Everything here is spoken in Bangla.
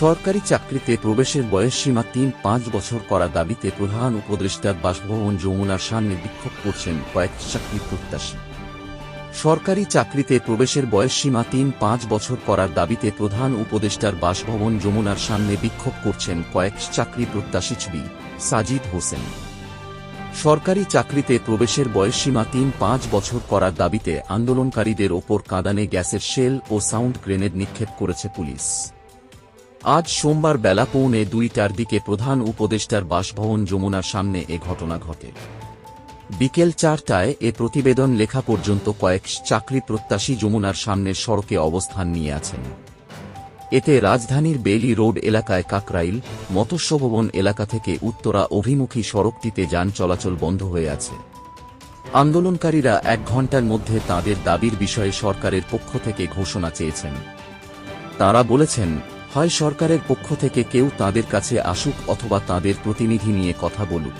সরকারি চাকরিতে প্রবেশের বয়সসীমা তিন, পাঁচ বছর করা দাবিতে প্রধান উপদেষ্টার বাসভবন যমুনার সামনে বিক্ষোভ করছেন কয়েক চাকরি প্রত্যাশী। সরকারি চাকরিতে প্রবেশের বয়সসীমা তিন, পাঁচ বছর করার দাবিতে প্রধান উপদেষ্টার বাসভবন যমুনার সামনে বিক্ষোভ করছেন কয়েক চাকরি প্রত্যাশী ছবি, সাজিদ হোসেন। সরকারি চাকরিতে প্রবেশের বয়সসীমা তিন, পাঁচ বছর করার দাবিতে আন্দোলনকারীদের ওপর কাঁদানে গ্যাসের শেল ও সাউন্ড গ্রেনেড নিক্ষেপ করেছে পুলিশ। আজ সোমবার বেলা পৌনে দুইটার দিকে প্রধান উপদেষ্টার বাসভবন যমুনার সামনে এ ঘটনা ঘটে। বিকেল চারটায় এ প্রতিবেদন লেখা পর্যন্ত কয়েক চাকরি প্রত্যাশী যমুনার সামনের সড়কে অবস্থান নিয়ে আছেন। এতে রাজধানীর বেলি রোড এলাকায় কাকরাইল মৎস্য ভবন এলাকা থেকে উত্তরা অভিমুখী সড়কটিতে যান চলাচল বন্ধ হয়ে আছে। আন্দোলনকারীরা এক ঘণ্টার মধ্যে তাদের দাবির বিষয়ে সরকারের পক্ষ থেকে ঘোষণা চেয়েছেন। তারা বলেছেন হয় সরকারের পক্ষ থেকে কেউ তাদের কাছে আসুক অথবা তাদের প্রতিনিধি নিয়ে কথা বলুক।